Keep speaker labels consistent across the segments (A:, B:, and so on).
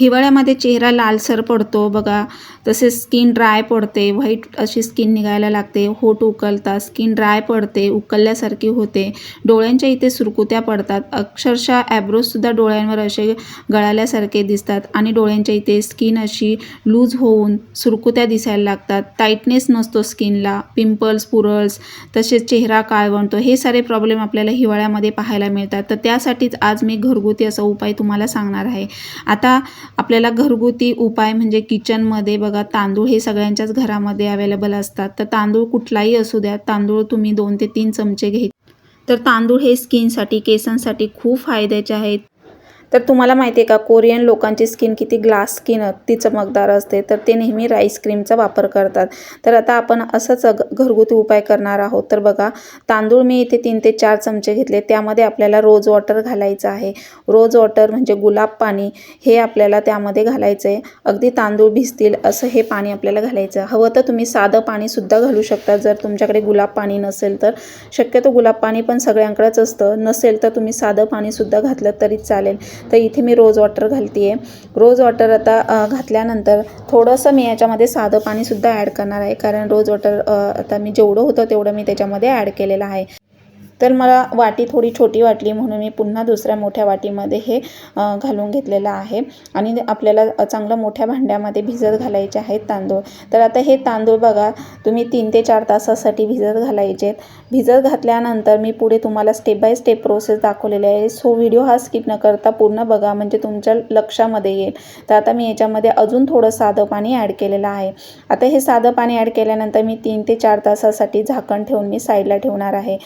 A: हिवाळ्यामध्ये चेहरा लालसर पडतो बघा. तसेच स्किन ड्राय पडते व्हाईट अशी स्किन निघायला लागते. होठ उकलतात स्किन ड्राय पडते उकलल्यासारखी होते. डोळ्यांच्या इथे सुरकुत्या पडतात. अक्षरशः ॲब्रोजसुद्धा डोळ्यांवर असे गळाल्यासारखे दिसतात आणि डोळ्यांच्या इथे स्किन अशी लूज होऊन सुरकुत्या दिसायला लागतात. टाईटनेस नसतो स्किनला पिंपल्स पुरल्स तसेच चेहरा काळवणतो हे सारे प्रॉब्लेम आपल्याला हिवाळ्यामध्ये पाहायला मिळतात. तर त्यासाठीच आज मी घरगुती असा उपाय तुम्हाला सांगणार आहे. आता आपल्याला घरगुती उपाय म्हणजे किचनमध्ये बघा तांदूळ हे सगळ्यांच्याच घरामध्ये अवेलेबल असतात. तर तांदूळ कुठलाही असू द्या तांदूळ तुम्ही दोन ते तीन चमचे घ्यायचे तर तांदूळ हे स्किनसाठी केसांसाठी खूप फायद्याचे आहेत. तर तुम्हाला माहिती आहे का कोरियन लोकांची स्किन किती ग्लास स्किन अगदी चमकदार असते. तर ते नेहमी राईस क्रीमचा वापर करतात. तर आता आपण असंच घरगुती उपाय करणार आहोत. तर बघा तांदूळ मी इथे तीन ते चार चमचे घेतले. त्यामध्ये आपल्याला रोज वॉटर घालायचं आहे. रोज वॉटर म्हणजे गुलाब पाणी हे आपल्याला त्यामध्ये घालायचं आहे अगदी तांदूळ भिजतील असं हे पाणी आपल्याला घालायचं आहे हवं तर तुम्ही साधं पाणीसुद्धा घालू शकता. जर तुमच्याकडे गुलाब पाणी नसेल तर. शक्यतो गुलाब पाणी पण सगळ्यांकडेच असतं. नसेल तर तुम्ही साधं पाणीसुद्धा घातलं तरी चालेल. तर इथे मी रोज वॉटर घालते आहे रोज वॉटर आता घातल्यानंतर थोडंसं मी याच्यामध्ये साधं पाणीसुद्धा ॲड करणार आहे. कारण रोज वॉटर आता मी जेवढं होतं तेवढं मी त्याच्यामध्ये ॲड केलेलं आहे. तर मला वाटी थोडी छोटी वाटली म्हणून मी पुन्हा दुसऱ्या मोठ्या वाटीमध्ये हे घालून घेतलेलं आहे. आणि आपल्याला चांगलं मोठ्या भांड्यामध्ये भिजत घालायचे आहेत तांदूळ. तर आता हे तांदूळ बघा तुम्ही तीन ते चार तासासाठी भिजत घालायचे भिजत घातल्यानंतर मी पुढे तुम्हाला स्टेप बाय स्टेप प्रोसेस दाखवलेली आहे. सो व्हिडिओ हा स्किप न करता पूर्ण बघा म्हणजे तुमच्या लक्षामध्ये येईल. तर आता मी याच्यामध्ये अजून थोडं साधं पाणी ॲड केलेलं आहे. आता हे साधं पाणी ॲड केल्यानंतर मी तीन ते चार तासासाठी झाकण ठेवून मी साईडला ठेवणार आहे.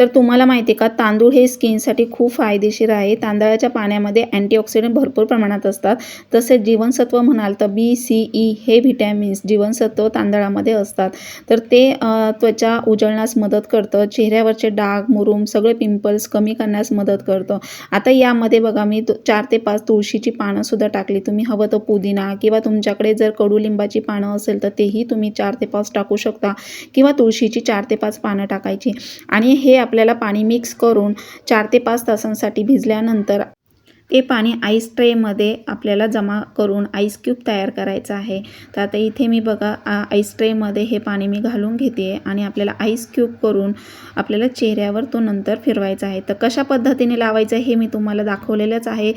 A: तर तुम्हाला माहिती आहे का तांदूळ हे स्किनसाठी खूप फायदेशीर आहे. तांदळाच्या पाण्यामध्ये अँटीऑक्सिडंट भरपूर प्रमाणात असतात. तसेच जीवनसत्व म्हणाल तर बी सी ई हे व्हिटॅमिन्स जीवनसत्व तांदळामध्ये असतात. तर ते त्वचा उजळण्यास मदत करतं. चेहऱ्यावरचे डाग मुरूम सगळे पिंपल्स कमी करण्यास मदत करतं. आता यामध्ये बघा मी तु- चार ते पाच तुळशीची पानंसुद्धा टाकली. तुम्ही हवं तर पुदिना किंवा तुमच्याकडे जर कडुलिंबाची पानं असेल तर तेही तुम्ही चार ते पाच टाकू शकता. किंवा तुळशीची चार ते पाच पानं टाकायची. आणि हे आपल्याला पाणी मिक्स करून चार ते पाच तासांसाठी भिजल्यानंतर ते पाणी आईस ट्रेमध्ये आपल्याला जमा करून आईस क्यूब तयार करायचं आहे. तर आता इथे मी बघा आईस ट्रेमध्ये हे पाणी मी घालून घेते आणि आपल्याला आईस क्यूब करून आपल्याला चेहऱ्यावर तो नंतर फिरवायचा आहे. तर कशा पद्धतीने लावायचं हे मी तुम्हाला दाखवलेलंच आहे.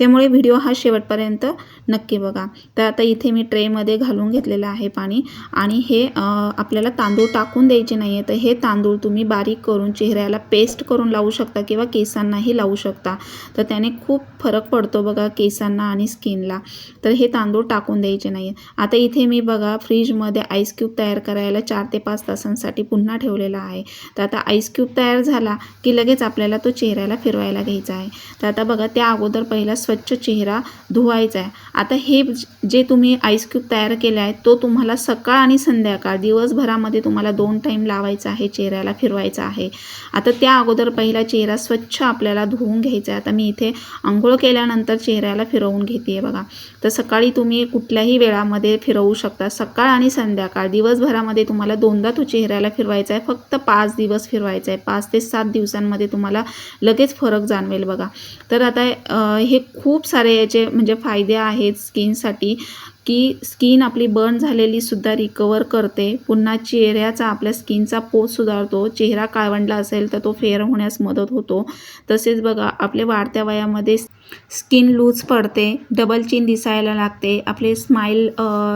A: त्यामुळे व्हिडिओ हा शेवटपर्यंत नक्की बघा. तर आता इथे मी ट्रेमध्ये घालून घेतलेलं आहे पाणी. आणि हे आपल्याला तांदूळ टाकून द्यायचे नाही आहे तर हे तांदूळ तुम्ही बारीक करून चेहऱ्याला पेस्ट करून लावू शकता किंवा केसांनाही लावू शकता. तर त्याने खूप फरक पडतो बघा केसांना आणि स्किनला. तर हे तांदूळ टाकून द्यायचे नाही आता इथे मी बघा फ्रीजमध्ये आईस क्यूब तयार करायला चार ते पाच तासांसाठी पुन्हा ठेवलेला आहे. तर आता आईस क्यूब तयार झाला की लगेच आपल्याला तो चेहऱ्याला फिरवायला घ्यायचा आहे. तर आता बघा त्या अगोदर पहिला स्वच्छ चेहरा धुवायचा आहे आता हे जे तुम्ही आईस क्यूब तयार केला आहे तो तुम्हाला सकाळ आणि संध्याकाळ दिवसभरामध्ये तुम्हाला दोन टाईम लावायचा आहे चेहऱ्याला फिरवायचा आहे. आता त्या अगोदर पहिला चेहरा स्वच्छ आपल्याला धुवून घ्यायचा आहे आता मी इथे आंघोळ केल्यानंतर चेहऱ्याला फिरवून घेते बघा. तर सकाळी तुम्ही कुठल्याही वेळामध्ये फिरवू शकता. सकाळ आणि संध्याकाळ दिवसभरामध्ये तुम्हाला दोनदा तो चेहऱ्याला फिरवायचा आहे फक्त पाच दिवस फिरवायचा आहे पाच ते सात दिवसांमध्ये तुम्हाला लगेच फरक जाणवेल बघा. तर आता हे खूप सारे याचे म्हणजे फायदे आहेत स्किनसाठी की स्किन आपली बर्न झालेली सुद्धा रिकवर करते. पुन्हा चेहऱ्याचा आपल्या स्किनचा पोत सुधारतो. चेहरा काळवंडला असेल तर तो फेअर होण्यास मदत होतो. तसेच बघा आपल्या वाढत्या वयामध्ये स्किन लूज पडते डबल चिन दिसायला लागते आपले स्माईल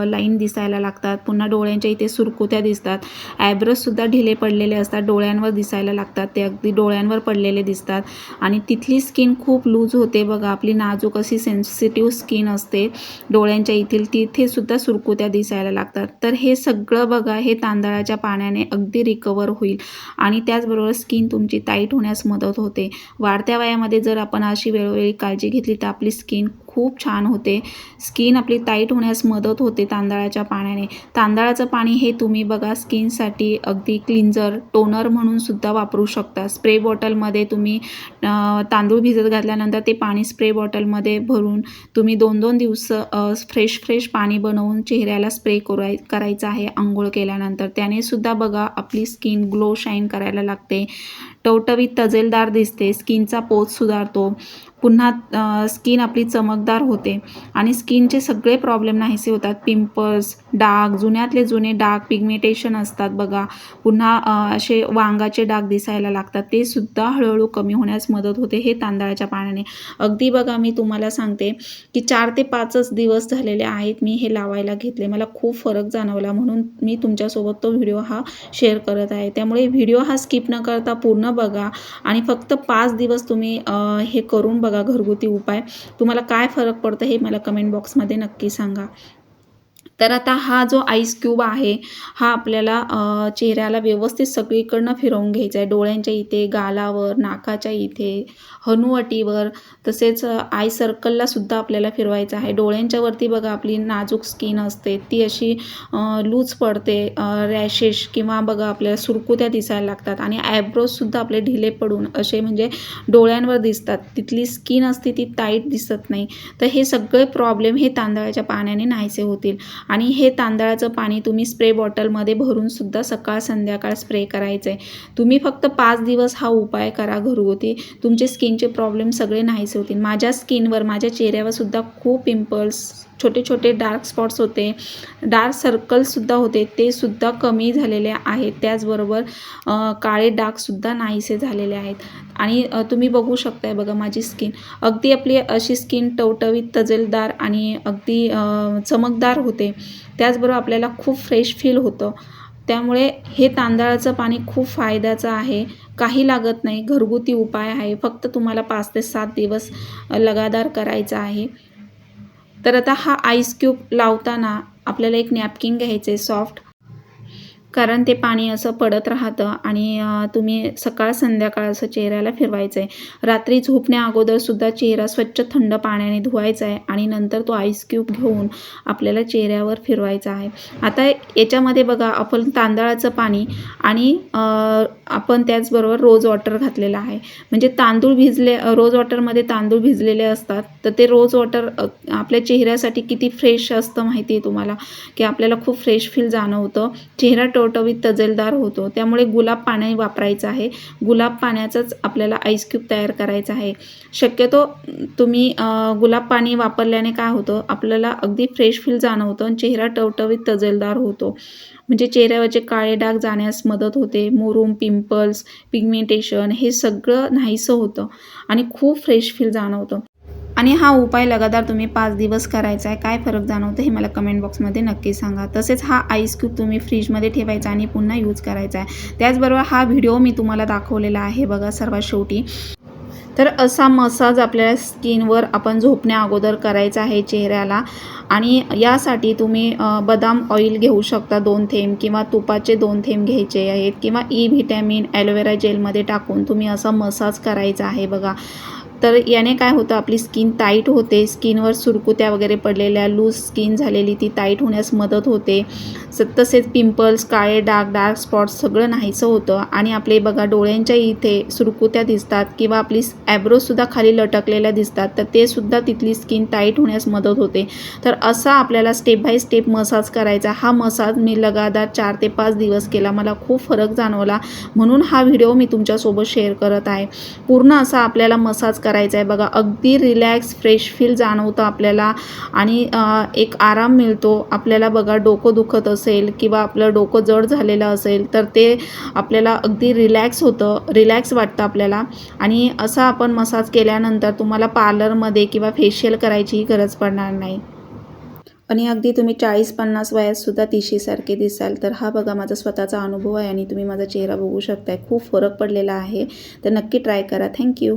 A: लाईन दिसायला लागतात पुन्हा डोळ्यांच्या इथे सुरकुत्या दिसतात. ॲब्रससुद्धा ढिले पडलेले असतात डोळ्यांवर दिसायला लागतात ते अगदी डोळ्यांवर पडलेले दिसतात. आणि तिथली स्किन खूप लूज होते बघा आपली नाजूक अशी सेन्सिटिव्ह स्किन असते डोळ्यांच्या इथील तिथेसुद्धा सुरकुत्या दिसायला लागतात. तर हे सगळं बघा हे तांदळाच्या पाण्याने अगदी रिकवर होईल. आणि त्याचबरोबर स्किन तुमची टाईट होण्यास मदत होते. वाढत्या वयामध्ये जर आपण अशी वेळोवेळी काळजी घेतली तर आपली स्किन खूप छान होते. स्किन आपली टाईट होण्यास मदत होते तांदळाच्या पाण्याने. तांदळाचं पाणी हे तुम्ही बघा स्किनसाठी अगदी क्लिन्झर टोनर म्हणून सुद्धा वापरू शकता. स्प्रे बॉटलमध्ये तुम्ही तांदूळ भिजत घातल्यानंतर ते पाणी स्प्रे बॉटलमध्ये भरून तुम्ही दोन दोन दिवस फ्रेश फ्रेश पाणी बनवून चेहऱ्याला स्प्रे कराय करायचं आहे आंघोळ केल्यानंतर. त्याने सुद्धा बघा आपली स्किन ग्लो शाईन करायला लागते. टवटवीत तजेलदार दिसते. स्किनचा पोत सुधारतो. पुन्हा स्किन आपली चमकदार होते. आणि स्किनचे सगळे प्रॉब्लेम नाहीसे होतात. पिंपल्स डाग जुन्यातले जुने डाग पिगमेंटेशन असतात बघा. पुन्हा असे वांगाचे डाग दिसायला लागतात. ते सुद्धा हळूहळू कमी होण्यास मदत होते हे तांदळाच्या पाण्याने अगदी बघा मी तुम्हाला सांगते की चार ते पाचच दिवस झालेले आहेत मी हे लावायला घेतले. मला खूप फरक जाणवला म्हणून मी तुमच्यासोबत तो व्हिडिओ हा शेअर करत आहे. त्यामुळे व्हिडिओ हा स्किप न करता पूर्ण बघा आणि फक्त पाच दिवस तुम्ही हे करून बघा घरगुती उपाय. तुम्हाला काय फरक पडतं हे मला कमेंट बॉक्समध्ये नक्की सांगा. तर आता हा जो आईस क्यूब आहे हा आपल्याला चेहऱ्याला व्यवस्थित सगळीकडनं फिरवून घ्यायचा आहे. डोळ्यांच्या इथे गालावर नाकाच्या इथे हनुवटीवर तसेच आय सर्कलला सुद्धा आपल्याला फिरवायचं आहे. डोळ्यांच्या वरती बघा आपली नाजूक स्किन असते. ती अशी लूज पडते रॅशेस किंवा बघा आपल्याला सुरकुत्या दिसायला लागतात. आणि आयब्रोजसुद्धा आपले ढिले पडून असे म्हणजे डोळ्यांवर दिसतात. तिथली स्किन असते ती टाईट दिसत नाही. तर हे सगळे प्रॉब्लेम हे तांदळाच्या पाण्याने नाहीसे होतील. आणि हे तांदळाचं पाणी तुम्ही स्प्रे बॉटलमध्ये भरूनसुद्धा सकाळ संध्याकाळ स्प्रे करायचं आहे. तुम्ही फक्त पाच दिवस हा उपाय करा घरगुती. तुमचे स्किनचे प्रॉब्लेम सगळे नाहीसे होतील. माझ्या स्किनवर माझ्या चेहऱ्यावरसुद्धा खूप पिंपल्स छोटे छोटे डार्क स्पॉट्स होते. डार्क सर्कल्ससुद्धा होते. ते सुद्धा कमी झालेले आहेत. त्याचबरोबर काळे डार्कसुद्धा नाहीसे झालेले आहेत. आणि तुम्ही बघू शकताय बघा माझी स्किन. अगदी आपली अशी स्किन टवटवीत तजेलदार आणि अगदी चमकदार होते. त्याचबरोबर आपल्याला खूप फ्रेश फील होतं. त्यामुळे हे तांदळाचं पाणी खूप फायद्याचं आहे. काही लागत नाही. घरगुती उपाय आहे. फक्त तुम्हाला पाच ते सात दिवस लगातार करायचा आहे. तर आता हा आईस क्यूब लावताना आपल्याला एक नॅपकिन घ्यायचं आहे सॉफ्ट कारण ते पाणी असं पडत राहतं आणि तुम्ही सकाळ संध्याकाळ असं चेहऱ्याला फिरवायचं आहे रात्री झोपण्या अगोदरसुद्धा चेहरा स्वच्छ थंड पाण्याने धुवायचा आहे आणि नंतर तो आईस क्यूब घेऊन आपल्याला चेहऱ्यावर फिरवायचा आहे. आता याच्यामध्ये बघा आपण तांदळाचं पाणी आणि आपण त्याचबरोबर रोज वॉटर घातलेलं आहे. म्हणजे तांदूळ भिजले रोज वॉटरमध्ये तांदूळ भिजलेले असतात तर ते रोज वॉटर आपल्या चेहऱ्यासाठी किती फ्रेश असतं माहिती आहे तुम्हाला? की आपल्याला खूप फ्रेश फील जाणवतं. चेहरा टवटवीत तजेलदार होतो. त्यामुळे गुलाब पाणी वापरायचं आहे. गुलाब पाण्याचाच आपल्याला आईस क्यूब तयार करायचा आहे. शक्यतो तुम्ही गुलाब पाणी वापरल्याने काय होतं? आपल्याला अगदी फ्रेश फील जाणवतं आणि चेहरा टवटवीत तजेलदार होतो. म्हणजे चेहऱ्यावरचे काळे डाग जाण्यास मदत होते. मोरूम पिंपल्स पिगमेंटेशन हे सगळं नाहीसं होतं आणि खूप फ्रेश फील जाणवतं. आणि हा उपाय लगातार तुम्ही पाच दिवस करायचा आहे काय फरक जाणवतं हे मला कमेंट बॉक्समध्ये नक्की सांगा. तसेच हा आईस क्यूब तुम्ही फ्रीजमध्ये ठेवायचा आणि पुन्हा यूज करायचा आहे. त्याचबरोबर हा व्हिडिओ मी तुम्हाला दाखवलेला आहे बघा सर्वात शेवटी. तर असा मसाज आपल्या स्किनवर आपण झोपण्या अगोदर करायचा आहे चेहऱ्याला. आणि यासाठी तुम्ही बदाम ऑइल घेऊ शकता दोन थेंब किंवा तुपाचे दोन थेंब घ्यायचे आहेत किंवा ई व्हिटॅमिन ॲलोवेरा जेलमध्ये टाकून तुम्ही असा मसाज करायचा आहे बघा. तर याने काय होतं आपली स्किन टाईट होते स्किनवर सुरकुत्या वगैरे पडलेल्या लूज स्किन झालेली ती टाईट होण्यास मदत होते. स तसेच पिंपल्स काळे डाग डार्क स्पॉट्स सगळं नाहीसं होतं. आणि आपले बघा डोळ्यांच्या इथे सुरकुत्या दिसतात किंवा आपली ॲब्रोजसुद्धा खाली लटकलेल्या दिसतात तर ते सुद्धा तिथली स्किन टाईट होण्यास मदत होते. तर असा आपल्याला स्टेप बाय स्टेप मसाज करायचा. हा मसाज मी लगातार चार ते पाच दिवस केला. मला खूप फरक जाणवला. म्हणून हा व्हिडिओ मी तुमच्यासोबत शेअर करत आहे. पूर्ण असा आपल्याला मसाज करायचा आहे बघा अगदी रिलॅक्स फ्रेश फील जाणवतं आपल्याला. आणि एक आराम मिळतो. आपल्याला बघा डोकं दुखत असेल किंवा आपलं डोकं जड झालेलं असेल तर ते आपल्याला अगदी रिलॅक्स होतं. रिलॅक्स वाटतं आपल्याला. आणि असा आपण मसाज केल्यानंतर तुम्हाला पार्लरमध्ये किंवा फेशियल करायचीही गरज पडणार नाही. आणि अगदी तुम्ही चाळीस पन्नास वयातसुद्धा तिशीसारखे दिसाल तर हा बघा माझा स्वतःचा अनुभव आहे आणि तुम्ही माझा चेहरा बघू शकताय. खूप फरक पडलेला आहे. तर नक्की ट्राय करा. थँक्यू